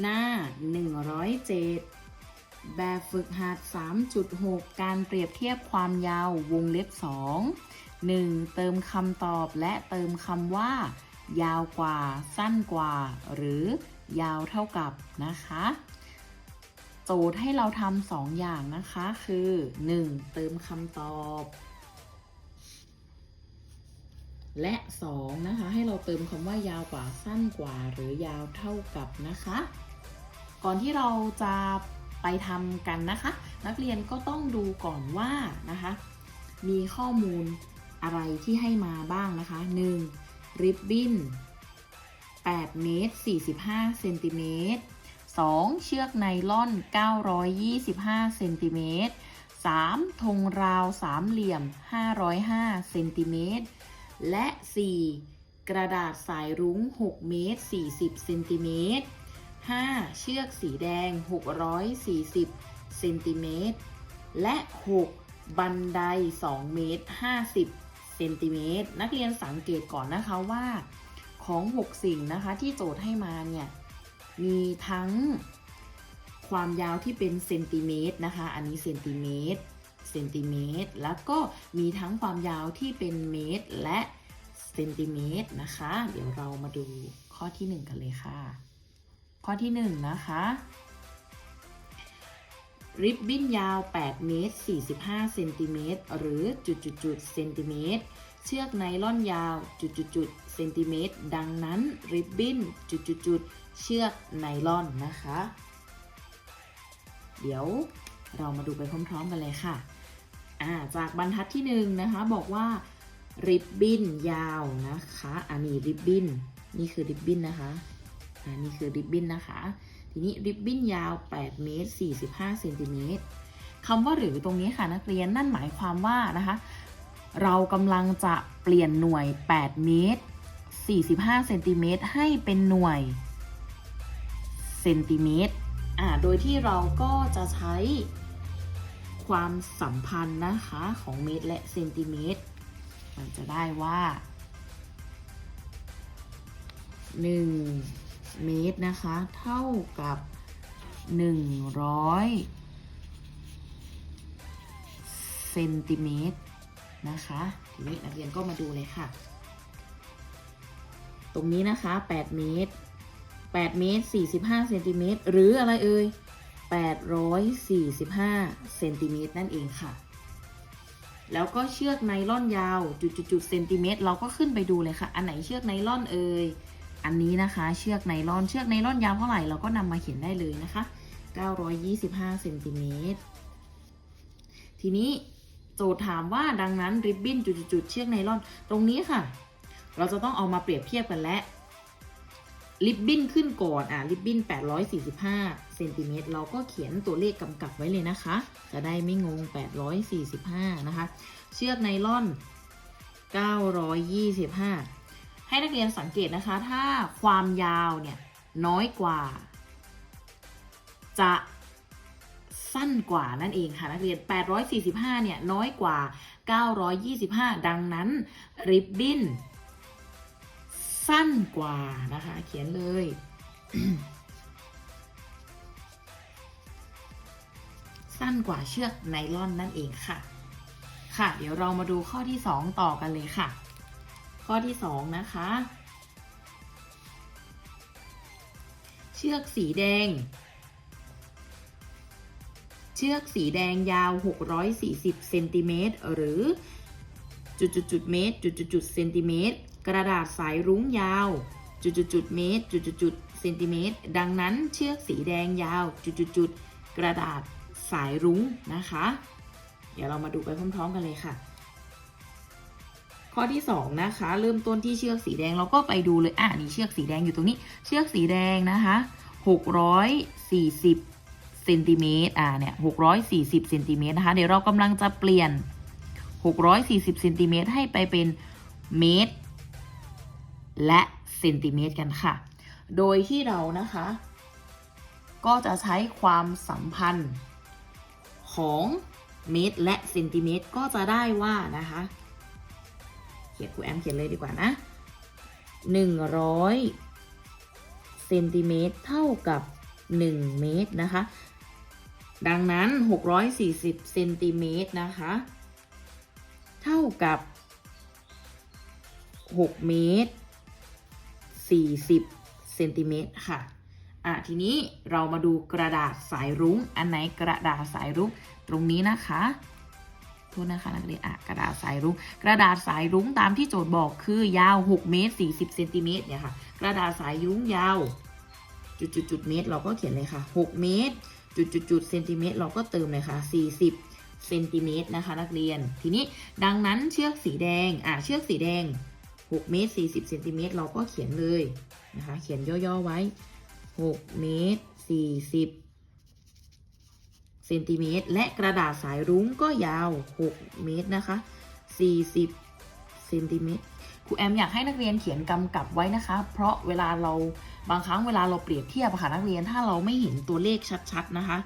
หน้า 107 แบบฝึกหัด 3.6 การเปรียบเทียบความยาววงเล็บ 2 1. เติมคำตอบและเติมคำว่า ยาวกว่า สั้นกว่า หรือยาวเท่ากับนะคะ โจทย์ให้เราทำสองอย่างนะคะ คือ 1. เติมคำตอบ และ 2 นะคะ ให้เราเติมคำว่ายาวกว่าสั้นกว่า หรือยาวเท่ากับนะคะ ก่อนที่เราจะไปทำกันนะคะ นักเรียนก็ต้องดูก่อนว่านะคะ มีข้อมูลอะไรที่ให้มาบ้างนะคะ 1. ริบบิ้น8 เมตร 45 เซนติเมตร 2. เชือกไนล่อน 925 เซนติเมตร 3. ธงราวสามเหลี่ยม 505 เซนติเมตร และ 4. กระดาษสายรุ้ง 6 เมตร 40 เซนติเมตร 5. เชือกสีแดง 640 เซนติเมตร และ 6. บันได 2 เมตร 50 เซนติเมตร นักเรียนสังเกตก่อนนะคะว่า ของ 6 สิ่งนะคะที่โจทย์ให้มาเนี่ย มีทั้งความยาวที่เป็นเซนติเมตรนะคะ อันนี้เซนติเมตร เซนติเมตรแล้วก็มีทั้งความยาวที่เป็นเมตรและเซนติเมตรนะคะ เดี๋ยวเรามาดูข้อที่ 1 กันเลยค่ะ ข้อที่ 1 นะคะ ริบบิ้นยาว 8 เมตร 45 เซนติเมตรหรือจุดจุดจุดๆๆเซนติเมตรเชือกไนล่อนยาวจุดจุดจุดๆๆเซนติเมตรดังนั้นริบบิ้นจุดจุดจุดๆเชือกไนล่อนนะคะ เดี๋ยว เรามาดูไปพร้อม ๆ กันเลยค่ะอ่าจากบรรทัดที่หนึ่งนะคะบอกว่าริบบิ้นยาวนะคะอันนี้ริบบิ้นนี่คือริบบิ้นนะคะอันนี้คือริบบิ้นนะคะ ทีนี้ริบบิ้นยาว8เมตร45เซนติเมตรคำว่าหรือตรงนี้ค่ะนักเรียนนั่นหมายความว่านะคะเรากำลังจะเปลี่ยนหน่วย 8 เมตร 45 เซนติเมตรให้เป็นหน่วย เซนติเมตร อ่า โดยที่เราก็จะใช้ ความสัมพันธ์นะคะของเมตรและเซนติเมตร มันจะได้ว่า 1 เมตรนะคะ เท่ากับ 100 เซนติเมตรนะคะทีนี้นักเรียนก็มาดูเลยค่ะ ตรงนี้นะคะ 8 เมตร 8 เมตร 45 เซนติเมตรหรืออะไรเอ่ย 845 เซนติเมตรนั่นเองค่ะ แล้วก็เชือกไนล่อนยาวจุดๆเซนติเมตรเราก็ขึ้นไปดูเลยค่ะ อันไหนเชือกไนล่อนเอ่ย อันนี้นะคะ เชือกไนล่อนเชือกไนล่อนยาวเท่าไหร่เราก็นำมาเขียนได้เลยนะคะ 925 เซนติเมตร ทีนี้โจทย์ถามว่าดังนั้นริบบิ้นจุดๆๆเชือกไนล่อน ตรงนี้ค่ะ เราจะต้องเอามาเปรียบเทียบกันและริบบิ้นขึ้นก่อนอะริบบิ้น845 เซนติเมตรเราก็เขียนตัวเลขกำกับไว้เลยนะคะ จะได้ไม่งง 845 นะคะ เชือกไนล่อน 925 ให้นักเรียนสังเกตนะคะ ถ้าความยาวเนี่ยน้อยกว่า จะสั้นกว่านั่นเองค่ะนักเรียน 845 เนี่ยน้อยกว่า 925 ดังนั้นริบบิ้นสั้นกว่านะคะ เขียนเลย สั้นกว่าเชือกไนล่อนนั่นเองค่ะ ค่ะ เดี๋ยวเรามาดูข้อที่ 2 ต่อกันเลยค่ะ ข้อที่ 2 นะคะ เชือกสีแดง เชือกสีแดงยาว 640เซนติเมตรหรือจุดจุดจุดเมตรจุดจุดจุดเซนติเมตรกระดาษสายรุ้งยาวจุดจุดจุดเมตรจุดจุดจุดเซนติเมตรดังนั้นเชือกสีแดงยาวจุดจุดจุดกระดาษ สายรุ้งนะคะ เดี๋ยวเรามาดูไปพร้อมๆกันเลยค่ะ ข้อที่2นะคะ เริ่มต้นที่เชือกสีแดงเราก็ไปดูเลยอะนี่เชือกสีแดงอยู่ตรงนี้ เชือกสีแดงนะคะ640เซนติเมตรอ่าเนี่ย640เซนติเมตรนะคะเดี๋ยวเรากำลังจะเปลี่ยน 640เซนติเมตรให้ไปเป็นเมตร และเซนติเมตรกันค่ะ โดยที่เรานะคะ ก็จะใช้ความสัมพันธ์ ของเมตรและเซนติเมตรก็จะได้ว่านะคะ เขียนครูแอมเขียนเลยดีกว่านะ 100เซนติเมตรเท่ากับ 1 เมตรนะคะ ดังนั้น 640เซนติเมตรนะคะ เท่ากับ 6 เมตร 40เซนติเมตรค่ะ อะทีนี้เรามาดูกระดาษสายรุ้ง อันไหนกระดาษสายรุ้งตรงนี้นะคะโทษนะคะนักเรียนอะกระดาษสายรุ้งกระดาษสายรุ้งตามที่โจทย์บอกคือยาว 6 เมตร 40เซนติเมตรเนี่ยค่ะ กระดาษสายรุ้งยาวจุดจุดจุดเมตร เราก็เขียนเลยค่ะ 6 เมตร จุดจุดจุดเซนติเมตร เราก็เติมเลยค่ะ 40เซนติเมตรนะคะนักเรียน ทีนี้ดังนั้นเชือกสีแดงอะเชือกสีแดง 6 เมตร 40เซนติเมตร เราก็เขียนเลยนะคะ เขียนย่อๆไว้ 6เมตร40เซนติเมตร และกระดาษสายรุ้งก็ยาว 6 เมตรนะคะ 40เซนติเมตรครูแอมอยากให้นักเรียนเขียนกำกับไว้นะคะ เพราะเวลาเราบางครั้งเวลาเราเปรียบเทียบค่ะนักเรียนถ้าเราไม่เห็นตัวเลขชัดๆนะคะ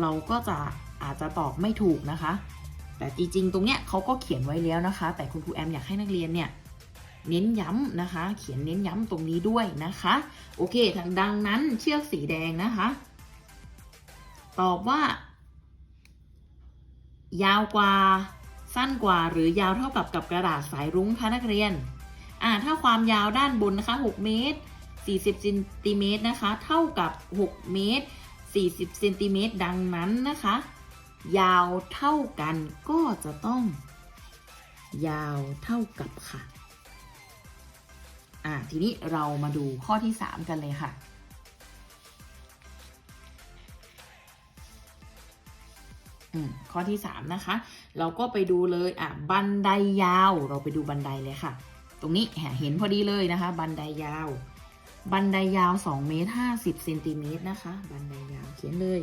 เราก็จะอาจจะตอบไม่ถูกนะคะ แต่จริงๆ ตรงเนี้ยเขาก็เขียนไว้แล้วนะคะ แต่คุณครูแอมอยากให้นักเรียนเนี่ย เน้นย้ำนะคะ เขียนเน้นย้ำตรงนี้ด้วยนะคะ โอเคทางดังนั้นเชือกสีแดงนะคะ ตอบว่า ยาวกว่า สั้นกว่าหรือยาวเท่ากับกับกระดาษสายรุ้งคะนักเรียน อ่า ถ้าความยาวด้านบนนะคะ 6 เมตร 40เซนติเมตรนะคะ เท่ากับ 6 เมตร 40เซนติเมตรดังนั้นนะคะ ยาวเท่ากันก็จะต้อง ยาวเท่ากับค่ะ อ่าทีนี้เรามาดูข้อที่ 3 กันเลยค่ะ อืมข้อที่ 3 นะคะ เราก็ไปดูเลยอะบันไดยาว เราไปดูบันไดเลยค่ะ ตรงนี้เห็นพอดีเลยนะคะ บันไดยาว บันไดยาว2เมตร50เซนติเมตรนะคะ บันไดยาวเขียนเลย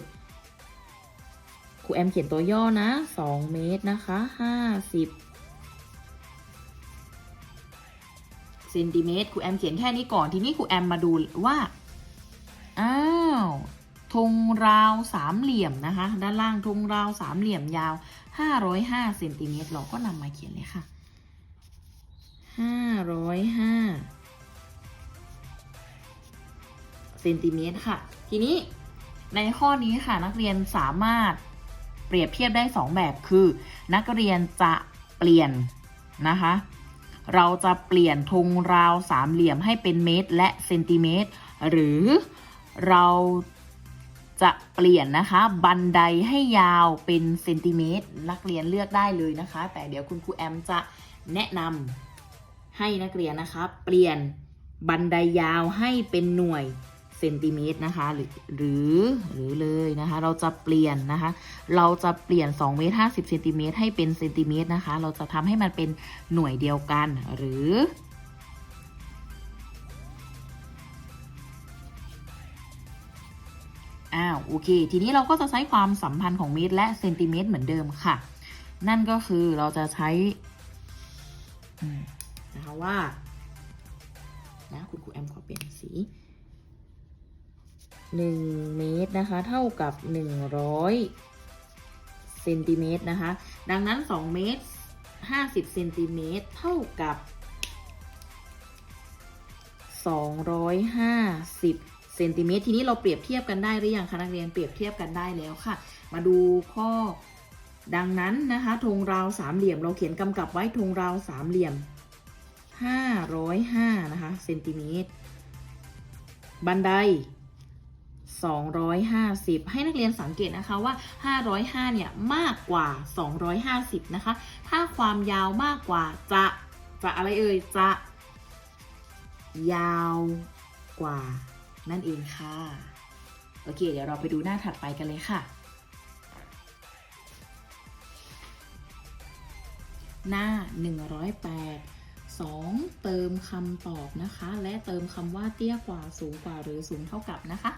ครูแอมเขียนตัวย่อนะ2เมตรนะคะ50 เซนติเมตรครูแอมเขียนแค่นี้ก่อน ทีนี้ครูแอมมาดูว่า อ้าวธงราวสามเหลี่ยมนะคะ ด้านล่างธงราวสามเหลี่ยมยาว505เซนติเมตรเราก็นำมาเขียนเลยค่ะ505เซนติเมตรค่ะ ทีนี้ในข้อนี้ค่ะนักเรียนสามารถเปรียบเทียบได้ 2 แบบคือ นักเรียนจะเปลี่ยนนะคะ เราจะเปลี่ยนธงราวสามเหลี่ยมให้เป็นเมตรและเซนติเมตร หรือเราจะเปลี่ยนนะคะ บันไดให้ยาวเป็นเซนติเมตร นักเรียนเลือกได้เลยนะคะ แต่เดี๋ยวคุณครูแอมจะแนะนำให้นักเรียนนะคะ เปลี่ยนบันไดยาวให้เป็นหน่วย เซนติเมตรนะคะหรือหรือหรือเลยนะคะ เราจะเปลี่ยนนะคะ เราจะเปลี่ยน2เมตร50เซนติเมตรให้เป็นเซนติเมตรนะคะ เราจะทำให้มันเป็นหน่วยเดียวกันหรืออ้าวโอเค ทีนี้เราก็จะใช้ความสัมพันธ์ของเมตรและเซนติเมตรเหมือนเดิมค่ะ นั่นก็คือเราจะใช้นะคะว่านะคุณครูแอมขอเปลี่ยนสี หนึ่งเมตรนะคะ เท่ากับหนึ่งร้อยเซนติเมตรนะคะ ดังนั้นสองเมตรห้าสิบเซนติเมตรเท่ากับสองร้อยห้าสิบเซนติเมตรทีนี้เราเปรียบเทียบกันได้หรือยังคะนักเรียนเปรียบเทียบกันได้แล้วค่ะ มาดูข้อดังนั้นนะคะธงราวสามเหลี่ยมเราเขียนกำกับไว้ธงราวสามเหลี่ยม 505 นะคะเซนติเมตรบันได 250 ให้นักเรียนสังเกตนะคะว่า 505 เนี่ยมากกว่า 250 นะคะ ถ้าความยาวมากกว่าจะจะอะไรเอ่ยจะ ยาวกว่า นั่นเองค่ะ โอเค เดี๋ยวเราไปดูหน้าถัดไปกันเลยค่ะ หน้า 108 2 เติมคำตอบนะคะ และเติมคำว่าเตี้ยกว่าสูงกว่าหรือสูงเท่ากับนะคะ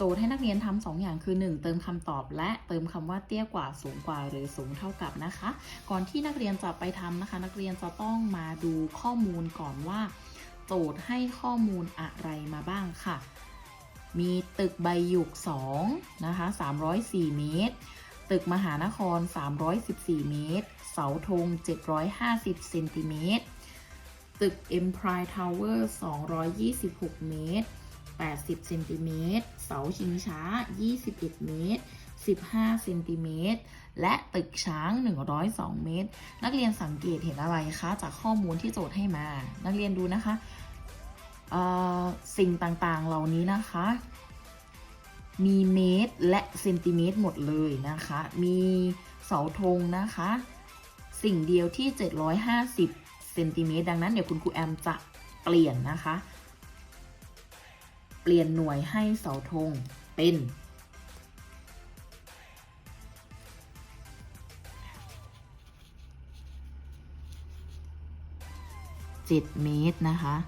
โจทย์ให้นักเรียนทำสองอย่างคือ 1 เติมคำตอบ และเติมคำว่าเตี้ยกว่าสูงกว่าหรือสูงเท่ากับนะคะ ก่อนที่นักเรียนจะไปทำนะคะ นักเรียนจะต้องมาดูข้อมูลก่อนว่า โจทย์ให้ข้อมูลอะไรมาบ้างค่ะ มีตึกใบหยุก2นะคะ304 เมตร ตึกมหานคร 314 เมตร เสาธง 750 เซนติเมตร ตึก Empire Tower 226 เมตร 80เซนติเมตรเสาชิงช้า 21 เมตร 15เซนติเมตร และตึกช้าง 102 เมตร นักเรียนสังเกตเห็นอะไรคะ จากข้อมูลที่โจทย์ให้มา นักเรียนดูนะคะ สิ่งต่างๆเหล่านี้นะคะ มีเมตรและเซนติเมตรหมดเลยนะคะ มีเสาธงนะคะ สิ่งเดียวที่ 750เซนติเมตรดังนั้นเดี๋ยวคุณครูแอมจะเปลี่ยนนะคะ ปลี่ยนหน่วยให้เสาธงเป็น 7 เมตร นะคะ50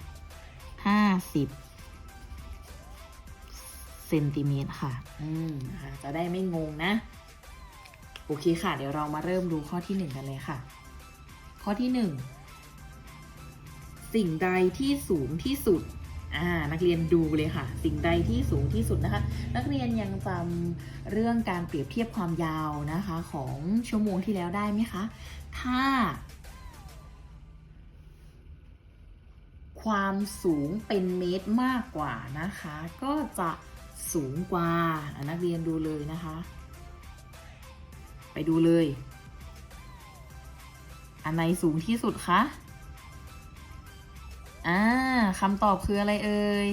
เซนติเมตรค่ะ อืมนะคะจะได้ไม่งงนะ โอเคค่ะ เดี๋ยวเรามาเริ่มดูข้อที่หนึ่งกันเลยค่ะ ข้อที่หนึ่ง สิ่งใดที่สูงที่สุด อ่านักเรียนดูเลยค่ะ สิ่งใดที่สูงที่สุดนะคะ นักเรียนยังจำเรื่องการเปรียบเทียบความยาวนะคะของชั่วโมงที่แล้วได้ไหมคะ ถ้า ความสูงเป็นเมตรมากกว่านะคะ ก็จะสูงกว่าอนักเรียนดูเลยนะคะ ไปดูเลย อันไหนสูงที่สุดคะ อ่าคำตอบคืออะไรเอ่ย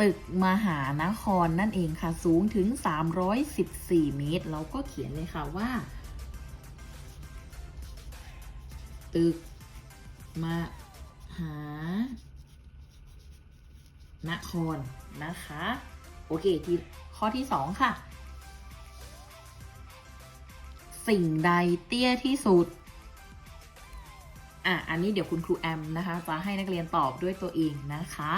ตึกมหานครนั่นเองค่ะ สูงถึง 314 เมตร เราก็เขียนเลยค่ะว่า ตึกมหานครนะคะ โอเคที่ข้อที่ 2 ค่ะ สิ่งใดเตี้ยที่สุด อะอันนี้เดี๋ยวคุณครูแอมนะคะ จะให้นักเรียนตอบด้วยตัวเองนะคะ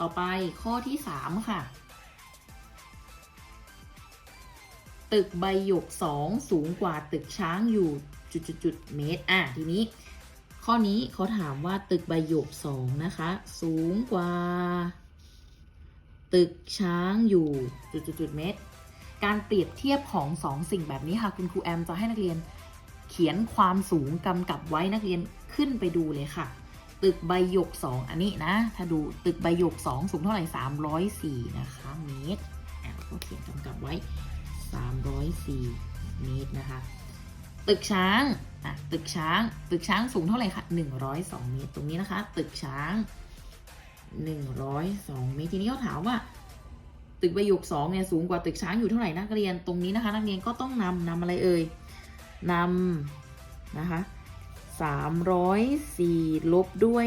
ต่อไปข้อที่ 3 ค่ะ ตึกใบหยก 2 สูงกว่าตึกช้างอยู่จุดๆเมตร อะทีนี้ ข้อนี้เขาถามว่าตึกใบหยก 2 นะคะ สูงกว่า ตึกช้างอยู่จุดๆเมตร การเปรียบเทียบของสองสิ่งแบบนี้ค่ะ คุณครูแอมจะให้นักเรียน เขียนความสูงกำกับไว้นักเรียนขึ้นไปดูเลยค่ะ ตึกใบหยก 2 อันนี้นะ ถ้าดูตึกใบหยก 2 สูงเท่าไหร่ 304 นะคะเมตรอะก็เขียนกำกับไว้ 304 เมตรนะคะ ตึกช้างอะตึกช้าง ตึกช้างสูงเท่าไหร่คะ102 เมตร ตรงนี้นะคะ ตึกช้าง 102 เมตร ทีนี้เขาถามว่า ตึกใบหยก2เนี่ยสูงกว่าตึกช้างอยู่เท่าไหร่นักเรียน ตรงนี้นะคะ นักเรียนก็ต้องนำนำอะไรเอ่ย นำนะคะ304 ลบด้วย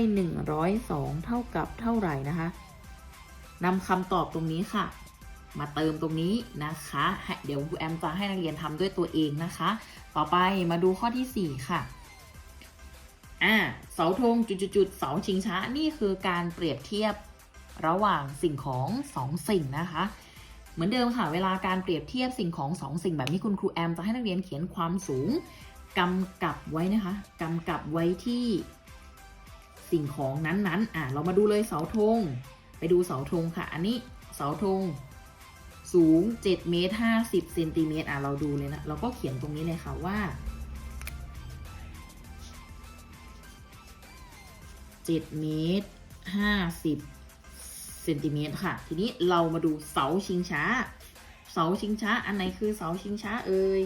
102 เท่ากับเท่าไหร่นะคะนำคำตอบตรงนี้ค่ะ มาเติมตรงนี้นะคะ เดี๋ยวแอมจะให้นักเรียนทำด้วยตัวเองนะคะ ต่อไปมาดูข้อที่ 4 ค่ะอ่าเสาธงจุดๆๆเสาชิงช้านี่คือการเปรียบเทียบระหว่างสิ่งของสองสิ่งนะคะ มือนเดิมค่ะ เวลาการเปรียบเทียบสิ่งของสองสิ่งแบบนี้คุณครูแอมจะให้นักเรียนเขียนความสูงกำกับไว้นะคะกำกับไว้ที่สิ่งของนั้นๆ อ่าเรามาดูเลยเสาธง ไปดูเสาธงค่ะ อันนี้เสาธงสูง7เมตร50เซนติเมตรอะ เราดูเลยนะ เราก็เขียนตรงนี้เลยค่ะว่า7เมตร50 เซนติเมตรค่ะ ทีนี้เรามาดูเสาชิงช้า เสาชิงช้า อันไหนคือเสาชิงช้าเอ่ย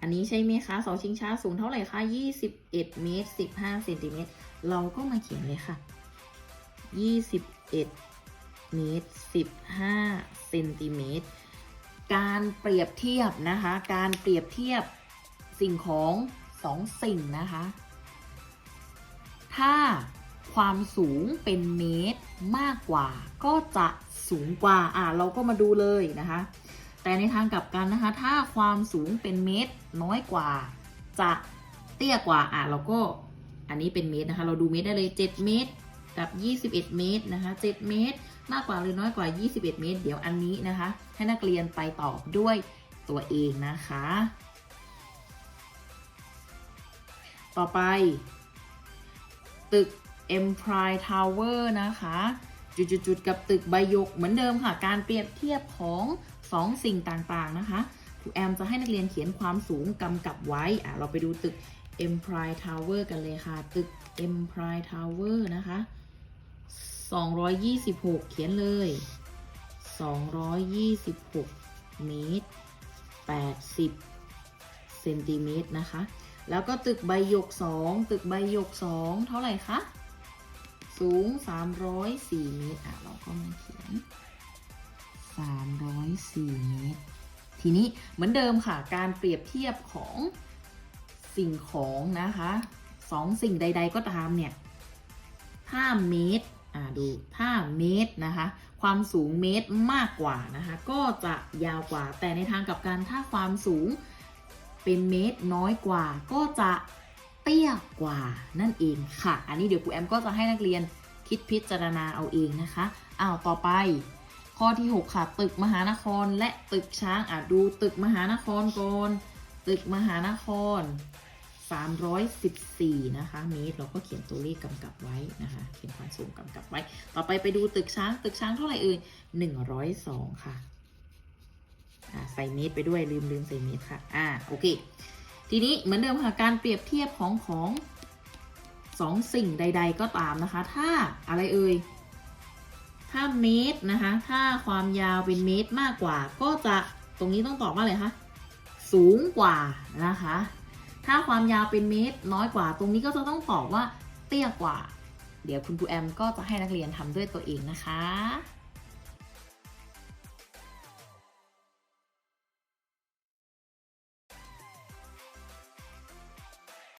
อันนี้ใช่ไหมคะเสาชิงช้าสูงเท่าไหร่คะ21เมตร15เซนติเมตรเราก็มาเขียนเลยค่ะ 21เมตร15เซนติเมตรการเปรียบเทียบนะคะ การเปรียบเทียบสิ่งของสองสิ่งนะคะ ถ้า ความสูงเป็นเมตรมากกว่า ก็จะสูงกว่า อ่าเราก็มาดูเลยนะคะ แต่ในทางกลับกันนะคะ ถ้าความสูงเป็นเมตรน้อยกว่า จะเตี้ยกว่า อ่าเราก็ อันนี้เป็นเมตรนะคะ เราดูเมตรได้เลย 7 เมตรกับ 21 เมตรนะคะ 7 เมตร มากกว่าหรือน้อยกว่า 21 เมตร เดี๋ยวอันนี้นะคะ ให้นักเรียนไปตอบด้วยตัวเองนะคะ ต่อไป ตึก Empire Tower นะคะ จุดๆกับตึกใบยกเหมือนเดิมค่ะ การเปรียบเทียบของสองสิ่งต่างๆนะคะครูแอมจะให้นักเรียนเขียนความสูงกำกับไว้อะเราไปดูตึก Empire Tower กันเลยค่ะ ตึก Empire Tower นะคะส226 เขียนเลย 226 เมตร 80 เซนติเมตรนะคะ แล้วก็ตึกใบหยก 2 ตึกใบหยก 2 เท่าไหร่คะ สูง 304 เมตร อะ เราก็มาเขียน 304 เมตร ทีนี้เหมือนเดิมค่ะ การเปรียบเทียบของสิ่งของนะคะสองสิ่งใด ๆ ก็ตามเนี่ย ถ้าเมตร อ่าดูถ้าเมตรนะคะ ความสูงเมตรมากกว่านะคะ ก็จะยาวกว่า แต่ในทางกับกันถ้าความสูงเป็นเมตรน้อยกว่า ก็จะ เตี้ยกว่านั่นเองค่ะ อันนี้เดี๋ยวครูแอมก็จะให้นักเรียนคิดพิจารณาเอาเองนะคะอ้าวต่อไป ข้อที่ 6 ค่ะ ตึกมหานครและตึกช้างอะดูตึกมหานครก่อนตึกมหานคร 314 นะคะเมตรเราก็เขียนตัวเลขกำกับไว้นะคะ เขียนความสูงกำกับไว้ ต่อไปไปดูตึกช้าง ตึกช้างเท่าไหร่เอ่ย102 ค่ะอ่าใส่เมตรไปด้วยลืมลืมใส่เมตรค่ะ อ่า โอเค ทีนี้เหมือนเดิมค่ะการเปรียบเทียบของของสองสิ่งใด ๆ ก็ตามนะคะ ถ้าอะไรเอ่ยถ้าเมตรนะคะ ถ้าความยาวเป็นเมตรมากกว่า ก็จะตรงนี้ต้องตอบว่าอะไรคะสูงกว่านะคะ ถ้าความยาวเป็นเมตรน้อยกว่า ตรงนี้ก็จะต้องตอบว่าเตี้ยกว่า เดี๋ยวคุณครูแอมก็จะให้นักเรียนทำด้วยตัวเองนะคะ